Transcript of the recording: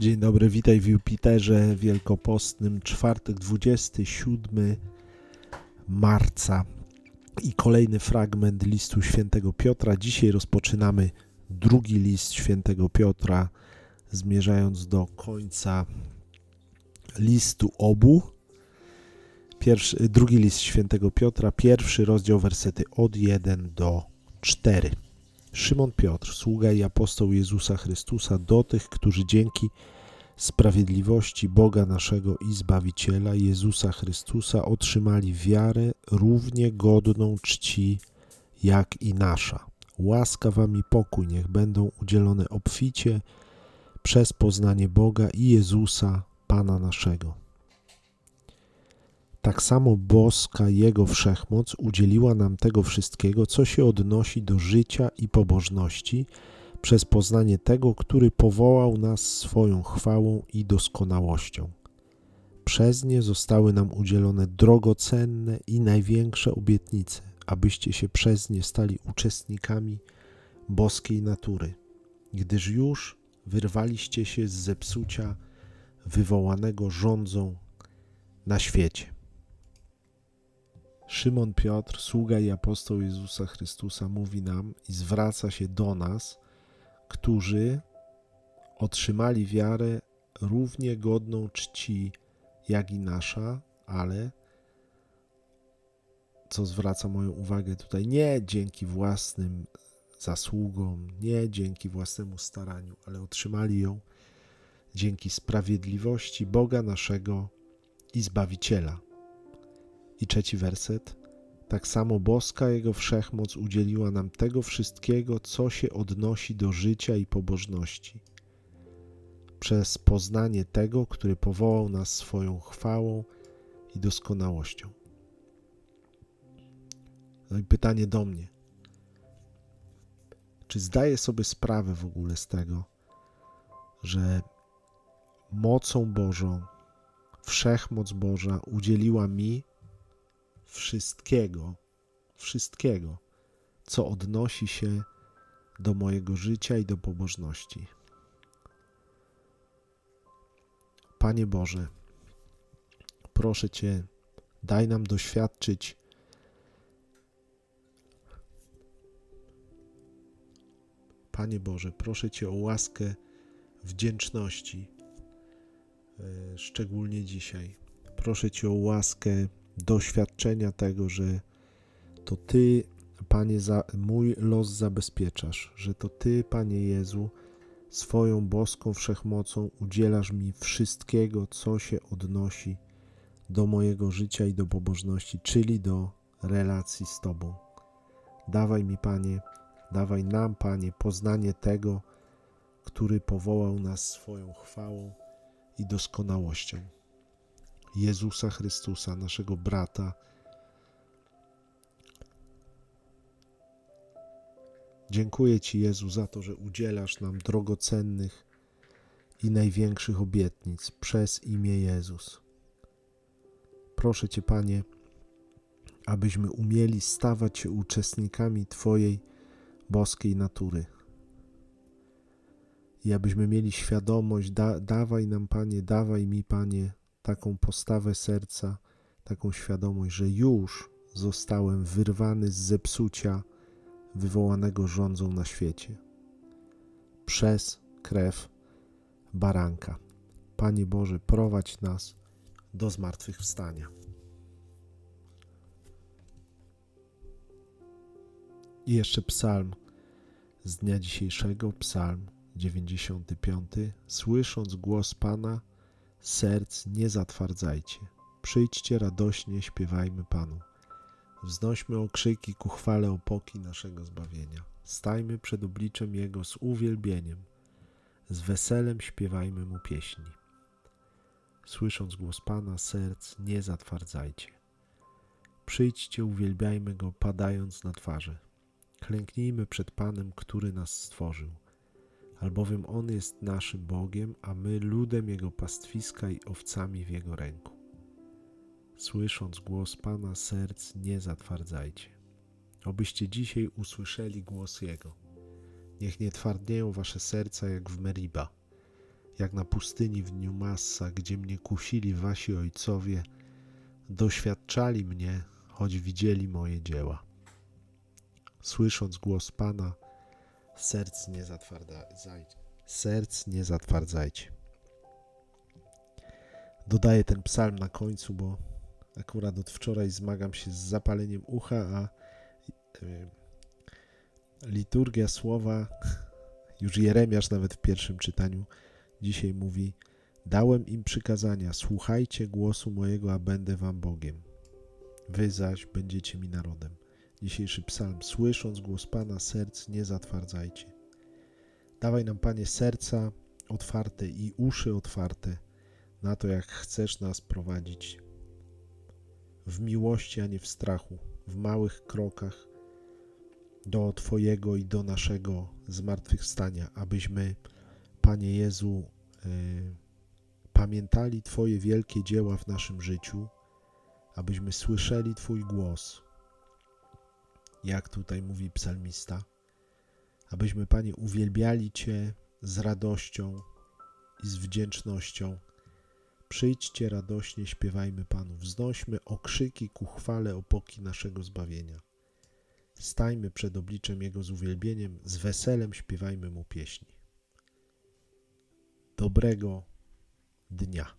Dzień dobry, witaj w Jupiterze Wielkopostnym, czwartek 27 marca i kolejny fragment listu świętego Piotra. Dzisiaj rozpoczynamy drugi list świętego Piotra, zmierzając do końca listu obu. Pierwszy, drugi list świętego Piotra, pierwszy rozdział, wersety od 1 do 4. Szymon Piotr, sługa i apostoł Jezusa Chrystusa, do tych, którzy dzięki sprawiedliwości Boga naszego i Zbawiciela Jezusa Chrystusa otrzymali wiarę równie godną czci jak i nasza. Łaska wam i pokój niech będą udzielone obficie przez poznanie Boga i Jezusa, Pana naszego. Tak samo boska Jego wszechmoc udzieliła nam tego wszystkiego, co się odnosi do życia i pobożności, przez poznanie tego, który powołał nas swoją chwałą i doskonałością. Przez nie zostały nam udzielone drogocenne i największe obietnice, abyście się przez nie stali uczestnikami boskiej natury, gdyż już wyrwaliście się z zepsucia wywołanego rządzą na świecie. Szymon Piotr, sługa i apostoł Jezusa Chrystusa, mówi nam i zwraca się do nas, którzy otrzymali wiarę równie godną czci jak i nasza, ale co zwraca moją uwagę tutaj, nie dzięki własnym zasługom, nie dzięki własnemu staraniu, ale otrzymali ją dzięki sprawiedliwości Boga naszego i Zbawiciela. I trzeci werset. Tak samo boska Jego wszechmoc udzieliła nam tego wszystkiego, co się odnosi do życia i pobożności. Przez poznanie tego, który powołał nas swoją chwałą i doskonałością. No i pytanie do mnie. Czy zdaję sobie sprawę w ogóle z tego, że mocą Bożą, wszechmoc Boża udzieliła mi wszystkiego, wszystkiego, co odnosi się do mojego życia i do pobożności. Panie Boże, proszę Cię, daj nam doświadczyć Panie Boże, proszę Cię o łaskę wdzięczności, e, szczególnie dzisiaj. Proszę Cię o łaskę doświadczenia tego, że to Ty, Panie, za, mój los zabezpieczasz, że to Ty, Panie Jezu, swoją boską wszechmocą udzielasz mi wszystkiego, co się odnosi do mojego życia i do pobożności, czyli do relacji z Tobą. Dawaj mi, Panie, dawaj nam, Panie, poznanie tego, który powołał nas swoją chwałą i doskonałością. Jezusa Chrystusa, naszego brata. Dziękuję Ci, Jezu, za to, że udzielasz nam drogocennych i największych obietnic przez imię Jezus. Proszę Cię, Panie, abyśmy umieli stawać się uczestnikami Twojej boskiej natury. I abyśmy mieli świadomość, da, dawaj nam, Panie, dawaj mi, Panie, taką postawę serca, taką świadomość, że już zostałem wyrwany z zepsucia wywołanego rządzą na świecie przez krew baranka. Panie Boże, prowadź nas do zmartwychwstania. I jeszcze psalm z dnia dzisiejszego, psalm 95. Słysząc głos Pana, serc nie zatwardzajcie. Przyjdźcie radośnie, śpiewajmy Panu. Wznośmy okrzyki ku chwale opoki naszego zbawienia. Stajmy przed obliczem Jego z uwielbieniem. Z weselem śpiewajmy Mu pieśni. Słysząc głos Pana, serc nie zatwardzajcie. Przyjdźcie, uwielbiajmy Go, padając na twarze. Klęknijmy przed Panem, który nas stworzył – albowiem On jest naszym Bogiem, a my ludem Jego pastwiska i owcami w Jego ręku. Słysząc głos Pana, serc nie zatwardzajcie. Obyście dzisiaj usłyszeli głos Jego. Niech nie twardnieją wasze serca jak w Meriba, jak na pustyni w dniu Massa, gdzie mnie kusili wasi ojcowie, doświadczali mnie, choć widzieli moje dzieła. Słysząc głos Pana, serc nie zatwardzajcie. Serc nie zatwardzajcie. Dodaję ten psalm na końcu, bo akurat od wczoraj zmagam się z zapaleniem ucha, a liturgia słowa, już Jeremiasz nawet w pierwszym czytaniu dzisiaj mówi: Dałem im przykazania, słuchajcie głosu mojego, a będę wam Bogiem. Wy zaś będziecie mi narodem. Dzisiejszy psalm: Słysząc głos Pana, serc nie zatwardzajcie. Dawaj nam, Panie, serca otwarte i uszy otwarte na to, jak chcesz nas prowadzić w miłości, a nie w strachu, w małych krokach do Twojego i do naszego zmartwychwstania, abyśmy, Panie Jezu, y, pamiętali Twoje wielkie dzieła w naszym życiu, abyśmy słyszeli Twój głos, jak tutaj mówi psalmista, abyśmy, Panie, uwielbiali Cię z radością i z wdzięcznością. Przyjdźcie radośnie, śpiewajmy Panu, wznośmy okrzyki ku chwale opoki naszego zbawienia. Stajmy przed obliczem Jego z uwielbieniem, z weselem śpiewajmy Mu pieśni. Dobrego dnia.